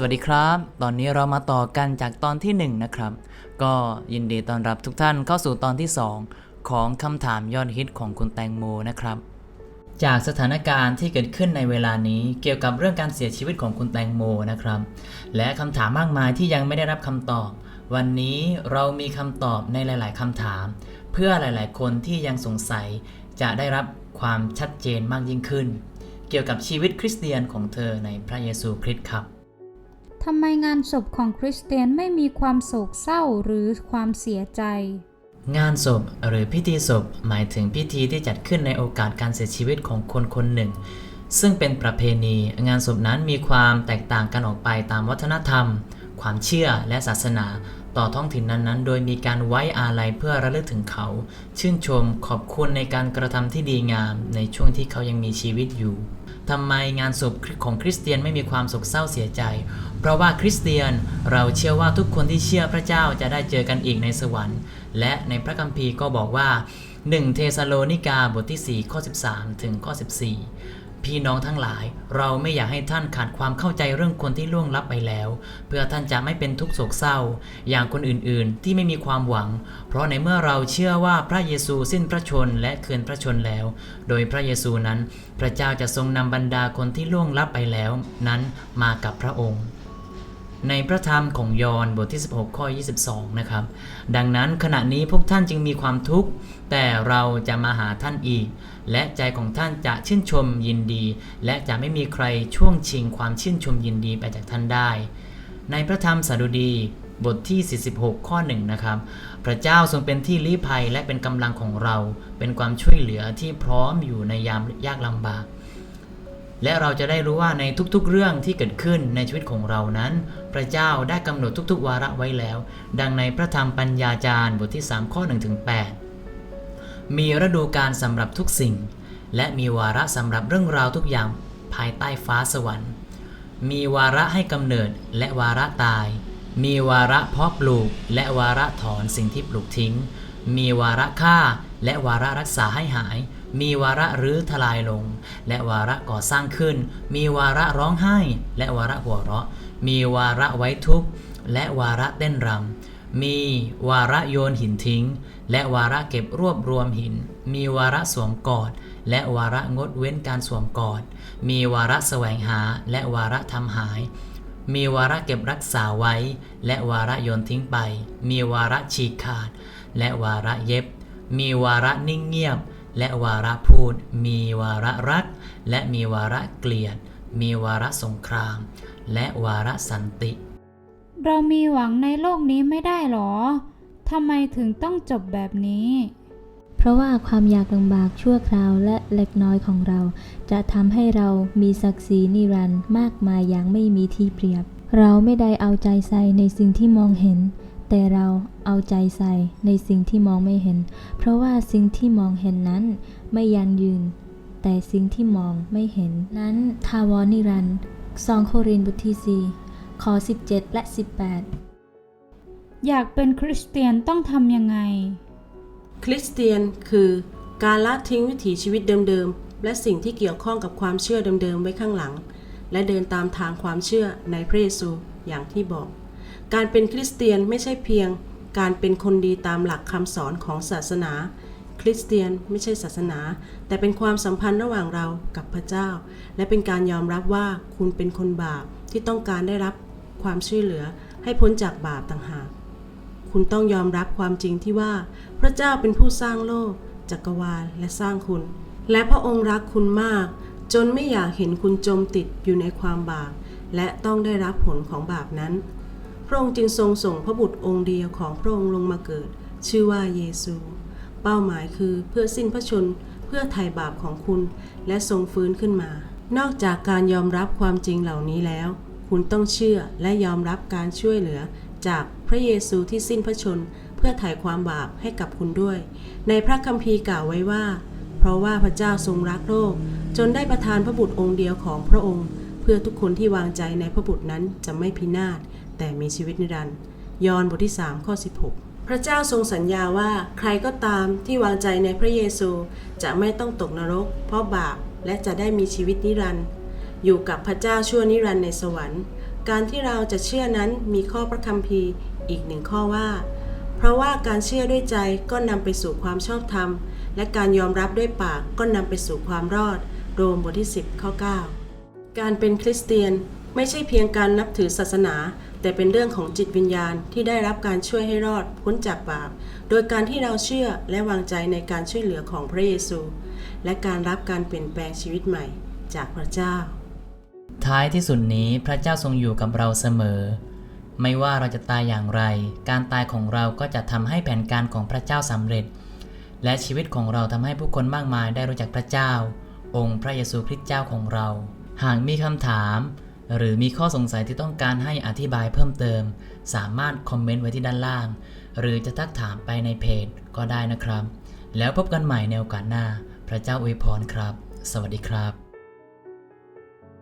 สวัสดีครับ ตอนนี้เรามาต่อกันจากตอนที่ 1 นะครับ ก็ยินดีต้อนรับทุกท่านเข้าสู่ตอนที่ 2 ของคำถามยอดฮิตของคุณแตงโมนะครับ จากสถานการณ์ที่เกิดขึ้นในเวลานี้เกี่ยวกับเรื่องการเสียชีวิตของคุณแตงโมนะครับ และคำถามมากมายที่ยังไม่ได้รับคำตอบ วันนี้เรามีคำตอบในหลาย ๆคำถาม เพื่อหลาย ๆ คนที่ยังสงสัยจะได้รับความชัดเจนมากยิ่งขึ้น เกี่ยวกับชีวิตคริสเตียนของเธอในพระเยซูคริสต์ครับ ทำไมงานศพของคริสเตียนไม่มีความโศกเศร้าหรือความเสียใจ งานศพหรือพิธีศพหมายถึงพิธีที่จัดขึ้นในโอกาสการเสียชีวิตของคนคนหนึ่ง ซึ่งเป็นประเพณี งานศพนั้นมีความแตกต่างกันออกไปตามวัฒนธรรม ความเชื่อและศาสนาต่อท้องถิ่นนั้นๆ โดยมีการไว้อาลัยเพื่อระลึกถึงเขา ชื่นชมขอบคุณในการกระทำที่ดีงาม ในช่วงที่เขายังมีชีวิตอยู่ทำไมงานศพของคริสเตียนไม่มีความโศกเศร้าเสียใจ เพราะว่าคริสเตียนเราเชื่อว่าทุกคนที่เชื่อพระเจ้าจะได้เจอกันอีกในสวรรค์ และในพระคัมภีร์ก็บอกว่า 1 เทสโลนิกาบทที่ 4 ข้อ 13 ถึงข้อ 14 พี่น้องทั้งหลาย เราไม่อยากให้ท่านขาดความเข้าใจเรื่องคนที่ล่วงลับไปแล้ว เพื่อท่านจะไม่เป็นทุกข์โศกเศร้า อย่างคนอื่นๆ ที่ไม่มีความหวัง เพราะในเมื่อเราเชื่อว่าพระเยซูสิ้นพระชนและคืนพระชนแล้ว โดยพระเยซูนั้น พระเจ้าจะทรงนำบรรดาคนที่ล่วงลับไปแล้ว นั้นมากับพระองค์ ในพระธรรมของยอห์นบทที่ 16 ข้อ 22 นะครับ ดังนั้นขณะนี้พวกท่านจึงมีความทุกข์ แต่เราจะมาหาท่านอีก และใจของท่านจะชื่นชมยินดี และจะไม่มีใครช่วงชิงความชื่นชมยินดีไปจากท่านได้ ในพระธรรมสดุดีบทที่ 46 ข้อ 1 นะครับ พระเจ้าทรงเป็นที่ลี้ภัยและเป็นกำลังของเรา เป็นความช่วยเหลือที่พร้อมอยู่ในยามยากลำบาก และเราจะได้รู้ว่าในทุกๆเรื่องที่เกิดขึ้นในชีวิตของเรานั้น พระเจ้าได้กำหนดทุกๆ วาระไว้แล้ว ดังในพระธรรมปัญญาจารย์บทที่ 3 ข้อ1ถึง8มีฤดูการสำหรับทุกสิ่ง และมีวาระสำหรับเรื่องราวทุกอย่างภายใต้ฟ้าสวรรค์ มีวาระให้กำเนิดและวาระตาย มีวาระเพาะปลูก และวาระถอนสิ่งที่ปลูกทิ้ง มีวาระฆ่าและวาระรักษาให้หาย มีวาระรื้อทลายลง และวาระก่อสร้างขึ้น มีวาระร้องไห้ และวาระหัวเราะ มีวาระไว้ทุกข์ และวาระเต้นรำ มีวาระโยนหินทิ้ง และวาระเก็บรวบรวมหิน มีวาระสวมกอด และวาระงดเว้นการสวมกอด มีวาระแสวงหา และวาระทำหายมีวาระเก็บรักษาไว้ และวาระโยนทิ้งไป มีวาระฉีกขาด และวาระเย็บ มีวาระนิ่งเงียบ และวาระพูด มีวาระรัก และมีวาระเกลียด มีวาระสงคราม และวาระสันติ เรามีหวังในโลกนี้ไม่ได้หรอทำไมถึงต้องจบแบบนี้ เพราะว่าความยากลำบากชั่วคราวและเล็กน้อยของเรา จะทำให้เรามีศักดิ์ศรีนิรันดร์มากมายอย่างไม่มีที่เปรียบ เราไม่ได้เอาใจใส่ในสิ่งที่มองเห็น แต่เราเอาใจใส่ในสิ่งที่มองไม่เห็น เพราะว่าสิ่งที่มองเห็นนั้นไม่ยั่งยืน แต่สิ่งที่มองไม่เห็นนั้นทาวรนิรันดร์2โครินธ์บทที่4ข้อ17 และ 18 อยากเป็นคริสเตียนต้องทำยังไง คริสเตียนคือการละทิ้งวิถีชีวิตเดิมๆ และสิ่งที่เกี่ยวข้องกับความเชื่อเดิมๆ ไว้ข้างหลัง และเดินตามทางความเชื่อในพระเยซูอย่างที่บอก การเป็นคริสเตียนไม่ใช่เพียง การเป็นคนดีตามหลักคำสอนของศาสนา คริสเตียนไม่ใช่ศาสนา แต่เป็นความสัมพันธ์ระหว่างเรากับพระเจ้า และเป็นการยอมรับว่าคุณเป็นคนบาปที่ต้องการได้รับความช่วยเหลือให้พ้นจากบาปต่างหาก คุณต้องยอมรับความจริงที่ว่า พระเจ้าเป็นผู้สร้างโลก จักรวาลและสร้างคุณ และพระองค์รักคุณมาก จนไม่อยากเห็นคุณจมติดอยู่ในความบาปและต้องได้รับผลของบาปนั้น พระองค์จึงทรงส่งพระบุตรองค์เดียวของพระองค์ลงมาเกิด ชื่อว่าเยซู เป้าหมายคือเพื่อสิ้นพระชนเพื่อไถ่บาปของคุณและทรงฟื้นขึ้นมา นอกจากการยอมรับความจริงเหล่านี้แล้ว คุณต้องเชื่อและยอมรับการช่วยเหลือ จากพระเยซูที่สิ้นพระชนเพื่อไถ่ความบาปให้กับคุณด้วย ในพระคัมภีร์กล่าวไว้ว่า เพราะว่าพระเจ้าทรงรักโลก จนได้ประทานพระบุตรองค์เดียวของพระองค์ เพื่อทุกคนที่วางใจในพระบุตรนั้นจะไม่พินาศ แต่มีชีวิตนิรันดร์ยอห์นบทที่3ข้อ16 พระเจ้าทรงสัญญาว่าใครก็ตามที่วางใจในพระเยซูจะไม่ต้องตกนรก เพราะบาปและจะได้มีชีวิตนิรันดร์อยู่กับพระเจ้าชั่วนิรันดร์ในสวรรค์ การที่เราจะเชื่อนั้นมีข้อพระคัมภีร์อีกหนึ่งข้อว่า เพราะว่าการเชื่อด้วยใจก็นำไปสู่ความชอบธรรม และการยอมรับด้วยปากก็นำไปสู่ความรอด โรมบทที่ 10ข้อ9 การเป็นคริสเตียนไม่ใช่เพียงการนับถือศาสนา แต่เป็นเรื่องของจิตวิญญาณที่ได้รับการช่วยให้รอดพ้นจากบาป โดยการที่เราเชื่อและวางใจในการช่วยเหลือของพระเยซู และการรับการเปลี่ยนแปลงชีวิตใหม่จากพระเจ้า ท้ายที่สุดนี้พระเจ้าทรงอยู่กับเราเสมอ ไม่ว่าเราจะตายอย่างไร การตายของเราก็จะทำให้แผนการของพระเจ้าสำเร็จ และชีวิตของเราทำให้ผู้คนมากมายได้รู้จักพระเจ้า องค์พระเยซูคริสต์เจ้าของเรา หากมีคำถาม หรือมีข้อสงสัยที่ต้องการให้อธิบายเพิ่มเติม สามารถคอมเมนต์ไว้ที่ด้านล่าง หรือจะทักถามไปในเพจก็ได้นะครับ แล้วพบกันใหม่ในโอกาสหน้า พระเจ้าอวยพรครับ สวัสดีครับ